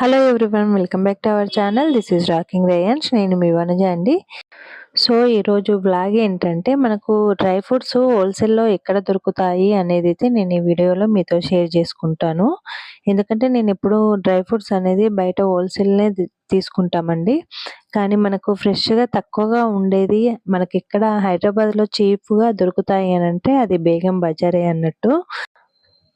Hello everyone welcome back to our channel this is rocking Reyansh నేను మీ వనజ అండి. So ఈరోజు బ్లాగ్ ఏంటంటే మనకు డ్రై ఫ్రూట్స్ హోల్సేల్లో ఎక్కడ దొరుకుతాయి అనేది అయితే నేను ఈ వీడియోలో మీతో షేర్ చేసుకుంటాను. ఎందుకంటే నేను ఇప్పుడు డ్రై ఫ్రూట్స్ అనేది బయట హోల్సేల్నే తీసుకుంటామండి. కానీ మనకు ఫ్రెష్గా తక్కువగా ఉండేది మనకి ఇక్కడ హైదరాబాద్లో చీప్గా దొరుకుతాయి అని అంటే అది బేగం బజారే అన్నట్టు.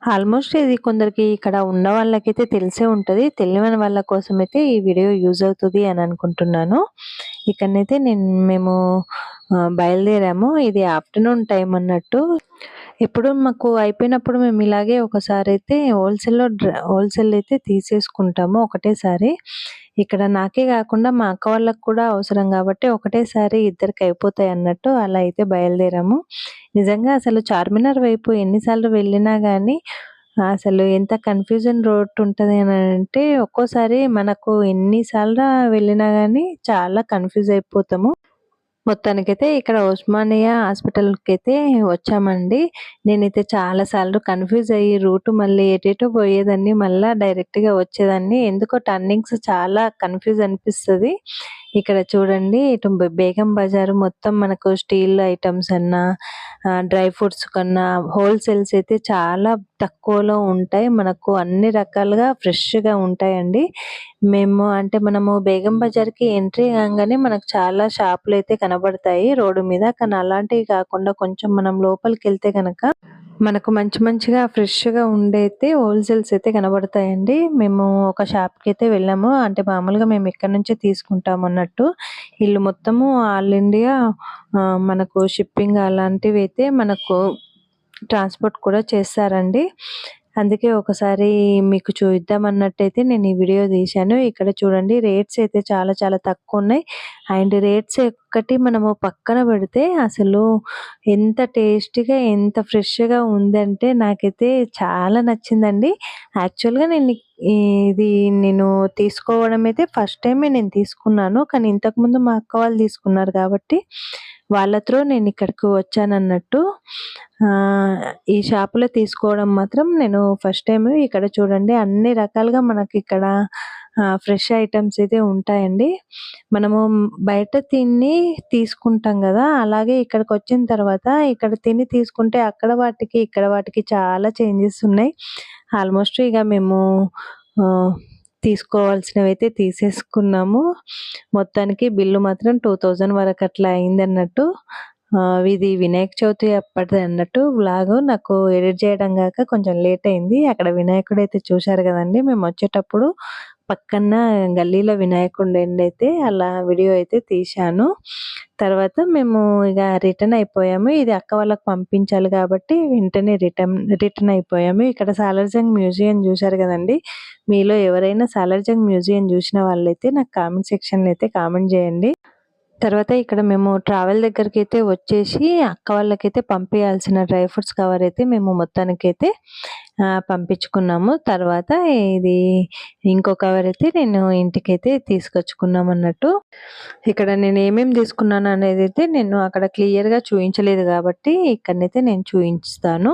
ఆల్మోస్ట్ ఇది కొందరికి ఇక్కడ ఉన్న వాళ్ళకైతే తెలిసే ఉంటుంది. తెలియని వాళ్ళ కోసం అయితే ఈ వీడియో యూజ్ అవుతుంది అని అనుకుంటున్నాను. ఇక్కడనైతే నేను మేము బయలుదేరాము. ఇది ఆఫ్టర్నూన్ టైం అన్నట్టు. ఎప్పుడు మాకు అయిపోయినప్పుడు మేము ఇలాగే ఒకసారి అయితే హోల్సేల్లో హోల్సేల్ అయితే తీసేసుకుంటాము ఒకటేసారి. ఇక్కడ నాకే కాకుండా మా అక్క వాళ్ళకు కూడా అవసరం కాబట్టి ఒకటేసారి ఇద్దరికి అయిపోతాయి అన్నట్టు అలా అయితే బయలుదేరాము. నిజంగా అసలు చార్మినార్ వైపు ఎన్నిసార్లు వెళ్ళినా కానీ అసలు ఎంత కన్ఫ్యూజన్ రోడ్ ఉంటుంది అని అంటే ఒక్కోసారి మనకు ఎన్నిసార్లు వెళ్ళినా కానీ చాలా కన్ఫ్యూజ్ అయిపోతాము. మొత్తానికైతే ఇక్కడ ఉస్మానియా హాస్పిటల్కి అయితే వచ్చామండి. నేనైతే చాలా సార్లు కన్ఫ్యూజ్ అయ్యి రూట్ మళ్ళీ ఎటేటో పోయేదాన్ని మళ్ళీ డైరెక్ట్గా వచ్చేదాన్ని. ఎందుకో టర్నింగ్స్ చాలా కన్ఫ్యూజ్ అనిపిస్తుంది. ఇక్కడ చూడండి ఇటు బేగం బజార్ మొత్తం మనకు స్టీల్ ఐటమ్స్ అన్నా డ్రై ఫ్రూట్స్ కన్నా హోల్సేల్స్ అయితే చాలా తక్కువలో ఉంటాయి. మనకు అన్ని రకాలుగా ఫ్రెష్గా ఉంటాయండి. మేము అంటే మనము బేగం బజార్కి ఎంట్రీ కాగానే మనకు చాలా షాపులు అయితే కనబడతాయి రోడ్డు మీద. కానీ అలాంటివి కాకుండా కొంచెం మనం లోపలికి వెళ్తే కనుక మనకు మంచి మంచిగా ఫ్రెష్గా ఉండైతే హోల్సేల్స్ అయితే కనబడతాయండి. మేము ఒక షాప్కి అయితే వెళ్ళాము. అంటే మామూలుగా మేము ఇక్కడ నుంచే తీసుకుంటాం అన్నట్టు. ఇల్లు మొత్తము ఆల్ ఇండియా మనకు షిప్పింగ్ అలాంటివి అయితే మనకు ట్రాన్స్పోర్ట్ కూడా చేస్తారండి. అందుకే ఒకసారి మీకు చూద్దాం అన్నట్టయితే నేను ఈ వీడియో తీశాను. ఇక్కడ చూడండి రేట్స్ అయితే చాలా చాలా తక్కువ ఉన్నాయి. అండ్ రేట్స్ ఒక్కటి మనము పక్కన పెడితే అసలు ఎంత టేస్టీగా ఎంత ఫ్రెష్గా ఉందంటే నాకైతే చాలా నచ్చిందండి. యాక్చువల్గా నేను ఇది నేను తీసుకోవడం అయితే ఫస్ట్ టైమే నేను తీసుకున్నాను. కానీ ఇంతకుముందు మా అక్క వాళ్ళు తీసుకున్నారు కాబట్టి వాళ్ళ త్రో నేను ఇక్కడికి వచ్చానన్నట్టు. ఈ షాపులో తీసుకోవడం మాత్రం నేను ఫస్ట్ టైం ఇక్కడ చూడండి అన్ని రకాలుగా మనకి ఇక్కడ ఫ్రెష్ ఐటమ్స్ అయితే ఉంటాయండి. మనము బయట తిని తీసుకుంటాం కదా అలాగే ఇక్కడికి వచ్చిన తర్వాత ఇక్కడ తిని తీసుకుంటే అక్కడ వాటికి ఇక్కడ వాటికి చాలా చేంజెస్ ఉన్నాయి. ఆల్మోస్ట్ ఇక మేము తీసుకోవాల్సినవి అయితే తీసేసుకున్నాము. మొత్తానికి బిల్లు మాత్రం టూ థౌజండ్ వరకు అట్లా అయింది అన్నట్టు. ఇది వినాయక చవితి అప్పటిది అన్నట్టు వ్లాగ్. నాకు ఎడిట్ చేయడం కాక కొంచెం లేట్ అయింది. అక్కడ వినాయకుడు అయితే చూశారు కదండి మేము వచ్చేటప్పుడు పక్కన గల్లీలో వినాయకుడు అయితే అలా వీడియో అయితే తీశాను. తర్వాత మేము ఇక రిటర్న్ అయిపోయాము. ఇది అక్క వాళ్ళకి పంపించాలి కాబట్టి వెంటనే రిటర్న్ రిటర్న్ అయిపోయాము. ఇక్కడ సాలర్జంగ్ మ్యూజియం చూశారు కదండి? మీలో ఎవరైనా సాలర్జంగ్ మ్యూజియం చూసిన వాళ్ళైతే నాకు కామెంట్ సెక్షన్లో అయితే కామెంట్ చేయండి. తర్వాత ఇక్కడ మేము ట్రావెల్ దగ్గరికి అయితే వచ్చేసి అక్క వాళ్ళకైతే పంపించాల్సిన డ్రై ఫ్రూట్స్ కవర్ అయితే మేము మొత్తానికైతే పంపించుకున్నాము. తర్వాత ఇది ఇంకో కవర్ అయితే నేను ఇంటికైతే తీసుకొచ్చుకున్నాం అన్నట్టు. ఇక్కడ నేను ఏమేమి తీసుకున్నాను అనేది అయితే నేను అక్కడ క్లియర్గా చూపించలేదు కాబట్టి ఇక్కడనైతే నేను చూపించుతాను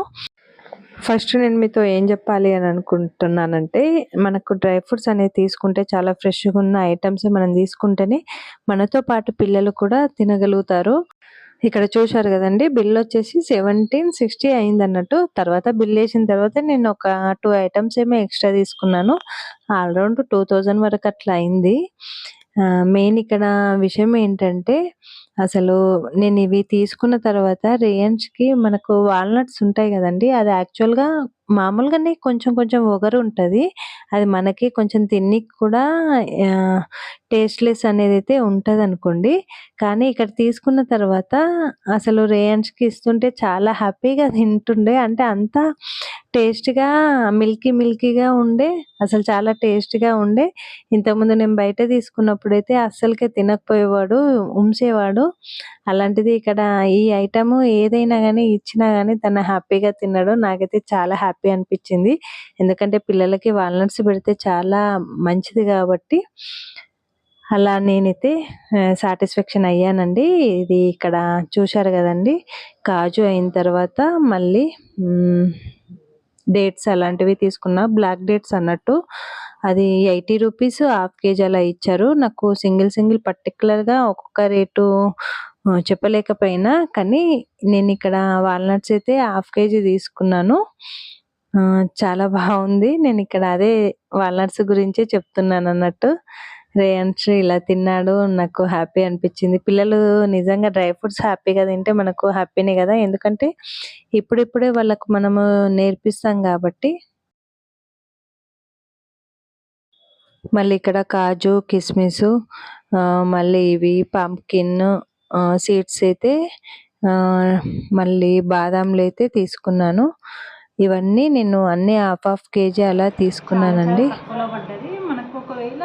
ఫస్ట్ నేను మీతో ఏం చెప్పాలి అని అనుకుంటున్నానంటే మనకు డ్రై ఫ్రూట్స్ అనేవి తీసుకుంటే చాలా ఫ్రెష్గా ఉన్న ఐటమ్స్ మనం తీసుకుంటేనే మనతో పాటు పిల్లలు కూడా తినగలుగుతారు. ఇక్కడ చూశారు కదండి బిల్ వచ్చేసి సెవెంటీన్ సిక్స్టీ అయింది అన్నట్టు తర్వాత బిల్ వేసిన తర్వాత నేను ఒక టూ ఐటమ్స్ ఏమో ఎక్స్ట్రా తీసుకున్నాను. ఆల్రౌండ్ టూ థౌజండ్ వరకు అట్లా అయింది. మెయిన్ ఇక్కడ విషయం ఏంటంటే అసలు నేను ఇవి తీసుకున్న తర్వాత రేయన్స్కి మనకు వాల్నట్స్ ఉంటాయి కదండి అది యాక్చువల్గా మామూలుగానే కొంచెం కొంచెం ఒగరు ఉంటుంది. అది మనకి కొంచెం తిన్నికి కూడా టేస్ట్లెస్ అనేది అయితే ఉంటుంది అనుకోండి కానీ ఇక్కడ తీసుకున్న తర్వాత అసలు రేయన్స్కి ఇస్తుంటే చాలా హ్యాపీగా తింటుండే. అంటే అంత టేస్ట్గా మిల్కీ మిల్కీగా ఉండే అసలు చాలా టేస్ట్గా ఉండే. ఇంతకుముందు నేను బయట తీసుకున్నప్పుడైతే అస్సలకే తినకపోయేవాడు ఉంచేవాడు. అలాంటిది ఇక్కడ ఈ ఐటమ్ ఏదైనా కానీ ఇచ్చినా కానీ తను హ్యాపీగా తిన్నాడు. నాకైతే చాలా హ్యాపీ అనిపించింది. ఎందుకంటే పిల్లలకి వాల్నట్స్ పెడితే చాలా మంచిది కాబట్టి అలా నేనైతే సాటిస్ఫాక్షన్ అయ్యానండి. ఇది ఇక్కడ చూశారు కదండి. కాజు అయిన తర్వాత మళ్ళీ డేట్స్ అలాంటివి తీసుకున్నా. బ్లాక్ డేట్స్ అన్నట్టు. అది ఎయిటీ రూపీస్ హాఫ్ కేజీ అలా ఇచ్చారు. నాకు సింగిల్ సింగిల్ పర్టికులర్గా ఒక్కొక్క రేటు చెప్పలేకపోయినా. కానీ నేను ఇక్కడ వాల్నట్స్ అయితే హాఫ్ కేజీ తీసుకున్నాను. చాలా బాగుంది. నేను ఇక్కడ అదే వాల్నట్స్ గురించే చెప్తున్నాను అన్నట్టు. రేయంష్ ఇలా తిన్నాడు. నాకు హ్యాపీ అనిపించింది. పిల్లలు నిజంగా డ్రై ఫ్రూట్స్ హ్యాపీగా తింటే మనకు హ్యాపీనే కదా. ఎందుకంటే ఇప్పుడిప్పుడే వాళ్ళకు మనము నేర్పిస్తాం కాబట్టి మళ్ళీ ఇక్కడ కాజు కిస్మిస్ మళ్ళీ ఇవి పంప్కిన్ సీడ్స్ అయితే మళ్ళీ బాదాంలు అయితే తీసుకున్నాను. ఇవన్నీ నేను అన్ని హాఫ్ హాఫ్ కేజీ అలా తీసుకున్నానండి. పడ్డది. మనకు ఒకవేళ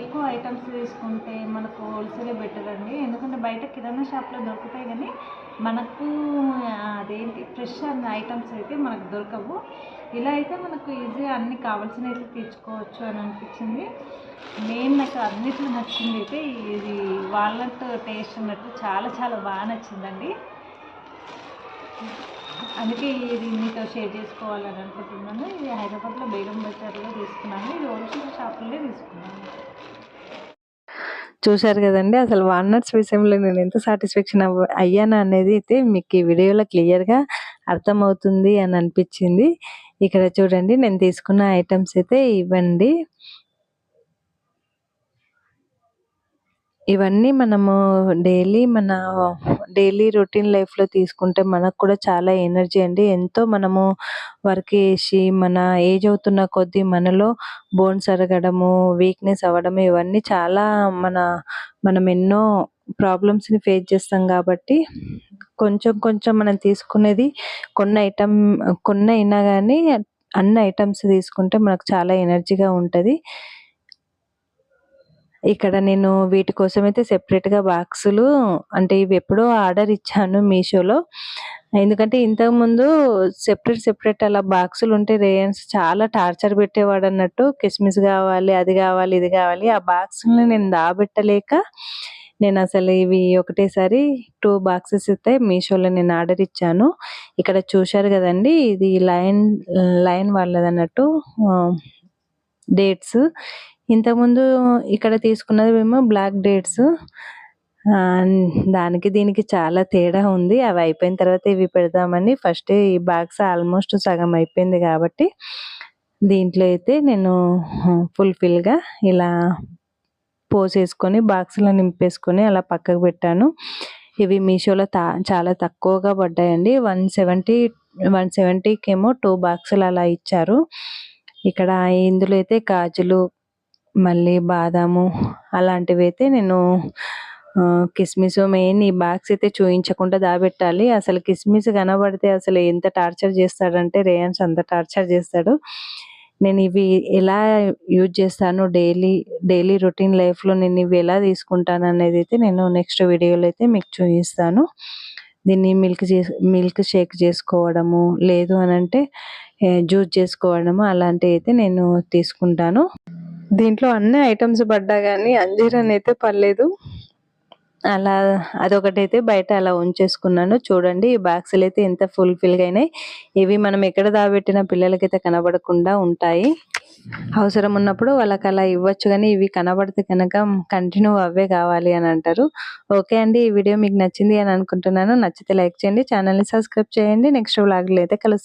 ఎక్కువ ఐటమ్స్ తీసుకుంటే మనకు హోల్సేలే బెటర్ అండి. ఎందుకంటే బయట కిరాణా షాప్లో దొరుకుతాయి కానీ మనకు అదేంటి ఫ్రెష్ అన్న ఐటమ్స్ అయితే మనకు దొరకవు. ఇలా అయితే మనకు ఈజీగా అన్ని కావాల్సినవి అయితే తెచ్చుకోవచ్చు అని అనిపించింది. మెయిన్ నాకు అన్నిట్లో నచ్చింది అయితే ఇది వాల్నట్ టేస్ట్ ఉన్నట్టు చాలా చాలా బాగా నచ్చిందండి. అందుకే ఇది మీతో షేర్ చేసుకోవాలని అనుకుంటున్నాను. ఇది హైదరాబాద్లో బేగం బజార్లో తీసుకున్నాను. ఇది హోల్సేల్ షాపుల్లో తీసుకున్నాను. చూశారు కదండి అసలు వాల్నట్స్ విషయంలో నేను ఎంత సాటిస్ఫాక్షన్ అవ్వ అయ్యాను అనేది అయితే మీకు ఈ వీడియోలో క్లియర్గా అర్థమవుతుంది అని అనిపించింది. ఇక్కడ చూడండి నేను తీసుకున్న ఐటమ్స్ అయితే ఇవ్వండి ఇవన్నీ మనము డైలీ మన డైలీ రొటీన్ లైఫ్లో తీసుకుంటే మనకు కూడా చాలా ఎనర్జీ అండి. ఎంతో మనము వర్క్ చేసి మన ఏజ్ అవుతున్న కొద్దీ మనలో బోన్స్ అరగడము వీక్నెస్ అవ్వడము ఇవన్నీ చాలా మన మనం ఎన్నో ప్రాబ్లమ్స్ని ఫేస్ చేస్తాం కాబట్టి కొంచెం కొంచెం మనం తీసుకునేది కొన్ని ఐటమ్ కొన్ని అయినా కానీ అన్ని ఐటమ్స్ తీసుకుంటే మనకు చాలా ఎనర్జీగా ఉంటుంది. ఇక్కడ నేను వీటి కోసం అయితే సెపరేట్గా బాక్సులు అంటే ఇవి ఎప్పుడో ఆర్డర్ ఇచ్చాను మీషోలో. ఎందుకంటే ఇంతకుముందు సెపరేట్ సెపరేట్ అలా బాక్సులు ఉంటే రేయన్స్ చాలా టార్చర్ పెట్టేవాడు అన్నట్టు కిస్మిస్ కావాలి అది కావాలి ఇది కావాలి. ఆ బాక్సుల్ని నేను దాబెట్టలేక నేను అసలు ఇవి ఒకటేసారి టూ బాక్సెస్ అయితే మీషోలో నేను ఆర్డర్ ఇచ్చాను. ఇక్కడ చూశారు కదండి ఇది లైన్ లైన్ వాళ్ళది అన్నట్టు డేట్స్. ఇంతకుముందు ఇక్కడ తీసుకున్నది మేము బ్లాక్ డేట్స్. దానికి దీనికి చాలా తేడా ఉంది. అవి అయిపోయిన తర్వాత ఇవి పెడదామని ఫస్ట్ ఈ బాక్స్ ఆల్మోస్ట్ సగం అయిపోయింది కాబట్టి దీంట్లో అయితే నేను ఫుల్ఫిల్గా ఇలా పోసేసుకొని బాక్స్లో నింపేసుకొని అలా పక్కకు పెట్టాను. ఇవి మీషోలో తా చాలా తక్కువగా పడ్డాయండి. వన్ సెవెంటీ వన్ సెవెంటీకి ఏమో టూ బాక్సులు అలా ఇచ్చారు. ఇక్కడ ఇందులో అయితే కాజులు మళ్ళీ బాదాము అలాంటివి అయితే నేను కిస్మిస్ మెయిన్ ఈ బాక్స్ అయితే చూయించకుండా దాబెట్టాలి. అసలు కిస్మిస్ కనబడితే అసలు ఎంత టార్చర్ చేస్తాడంటే రేయన్స్ అంత టార్చర్ చేస్తాడు. నేను ఇవి ఎలా యూజ్ చేస్తాను డైలీ డైలీ రొటీన్ లైఫ్లో నేను ఇవి ఎలా తీసుకుంటాను అనేది అయితే నేను నెక్స్ట్ వీడియోలో అయితే మీకు చూపిస్తాను. దీన్ని మిల్క్ చేసి మిల్క్ షేక్ చేసుకోవడము లేదు అని అంటే జ్యూస్ చేసుకోవడము అలాంటివి అయితే నేను తీసుకుంటాను. దీంట్లో అన్ని ఐటమ్స్ పడ్డా కానీ అంజీరన్ అయితే పర్లేదు అలా అదొకటైతే బయట అలా ఉంచేసుకున్నాను. చూడండి ఈ బాక్సులు అయితే ఎంత ఫుల్ఫిల్గా అయినాయి. ఇవి మనం ఎక్కడ దాబెట్టిన పిల్లలకైతే కనబడకుండా ఉంటాయి. అవసరం ఉన్నప్పుడు వాళ్ళకి అలా ఇవ్వచ్చు కానీ ఇవి కనబడితే కనుక కంటిన్యూ అవే కావాలి అని అంటారు. ఓకే అండి ఈ వీడియో మీకు నచ్చింది అని అనుకుంటున్నాను. నచ్చితే లైక్ చేయండి ఛానల్ని సబ్స్క్రైబ్ చేయండి. నెక్స్ట్ వ్లాగ్లో అయితే కలుస్తాను